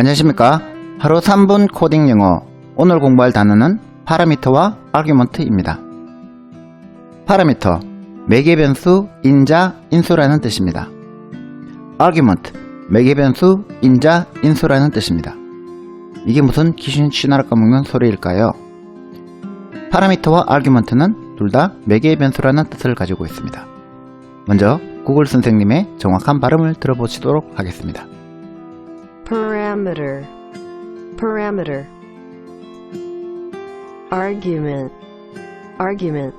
안녕하십니까. 하루 3분 코딩 영어. 오늘 공부할 단어는 파라미터와 아규먼트입니다. 파라미터, 매개 변수, 인자, 인수라는 뜻입니다. 아규먼트, 매개 변수, 인자, 인수라는 뜻입니다. 이게 무슨 귀신 신나라 까먹는 소리일까요? 파라미터와 아규먼트는 둘 다 매개 변수라는 뜻을 가지고 있습니다. 먼저 구글 선생님의 정확한 발음을 들어보시도록 하겠습니다. Parameter, parameter, argument, argument,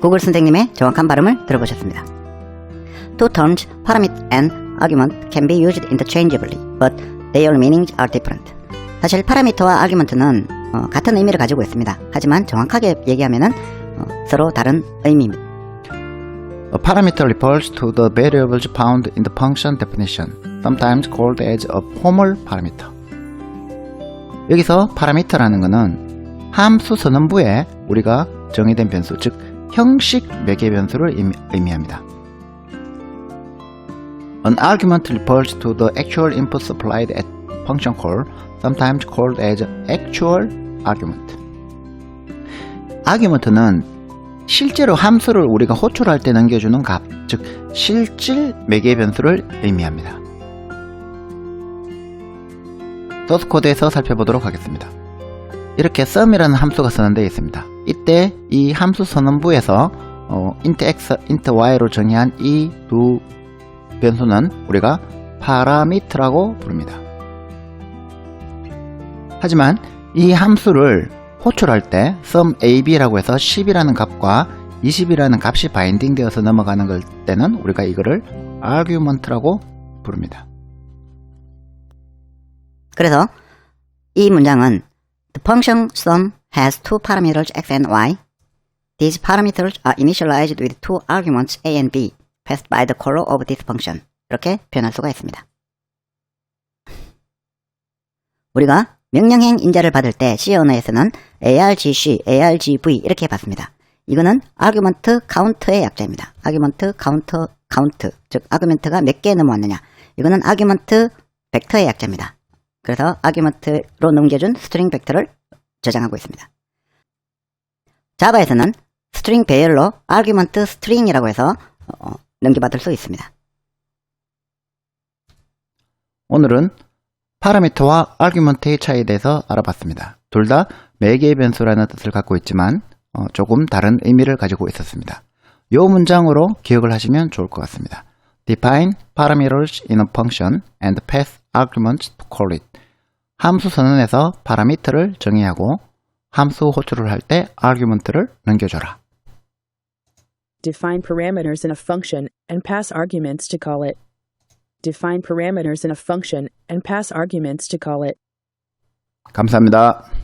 구글 선생님의 정확한 발음을 들어보셨습니다. Two terms, parameter and argument, can be used interchangeably, but their meanings are different. 사실 파라미터와 아규먼트는 어, 같은 의미를 가지고 있습니다. 하지만 정확하게 얘기하면은 어, 서로 다른 의미입니다. A parameter refers to the variables found in the function definition, sometimes called as a formal parameter. 여기서 파라미터라는 것은 함수 선언부에 우리가 정의된 변수, 즉 형식 매개 변수를 의미- 의미합니다. An argument refers to the actual input supplied at function call, sometimes called as actual argument. argument는 실제로 함수를 우리가 호출할 때 넘겨주는 값, 즉 실질 매개 변수를 의미합니다. 소스 코드에서 살펴보도록 하겠습니다. 이렇게 sum이라는 함수가 선언되어 있습니다. 이때 이 함수 선언부에서 어, int x, int y로 정의한 이 두 변수는 우리가 파라미터라고 부릅니다. 하지만 이 함수를 호출할 때 sum ab라고 해서 10이라는 값과 20이라는 값이 바인딩 되어서 넘어가는 걸 때는 우리가 이거를 argument라고 부릅니다. 그래서 이 문장은 The function sum has two parameters x and y. These parameters are initialized with two arguments a and b passed by the caller of this function. 이렇게 표현할 수가 있습니다. 우리가 명령행 인자를 받을 때 C 언어에서는 argc, argv 이렇게 받습니다. 이거는 argument count의 약자입니다. argument count, count, 즉 argument가 몇 개 넘어왔느냐. 이거는 argument 벡터의 약자입니다. 그래서 argument로 넘겨준 스트링 벡터를 저장하고 있습니다. 자바에서는 스트링 배열로 argument string이라고 해서 어, 넘겨받을 수 있습니다. 오늘은 파라미터와 아규먼트의 차이에 대해서 알아봤습니다. 둘 다 매개의 변수라는 뜻을 갖고 있지만 어, 조금 다른 의미를 가지고 있었습니다. 이 문장으로 기억을 하시면 좋을 것 같습니다. Define parameters in a function and pass arguments to call it. 함수 선언에서 파라미터를 정의하고 함수 호출을 할 때 argument를 넘겨줘라. Define parameters in a function and pass arguments to call it. Define parameters in a function and pass arguments to call it. 감사합니다.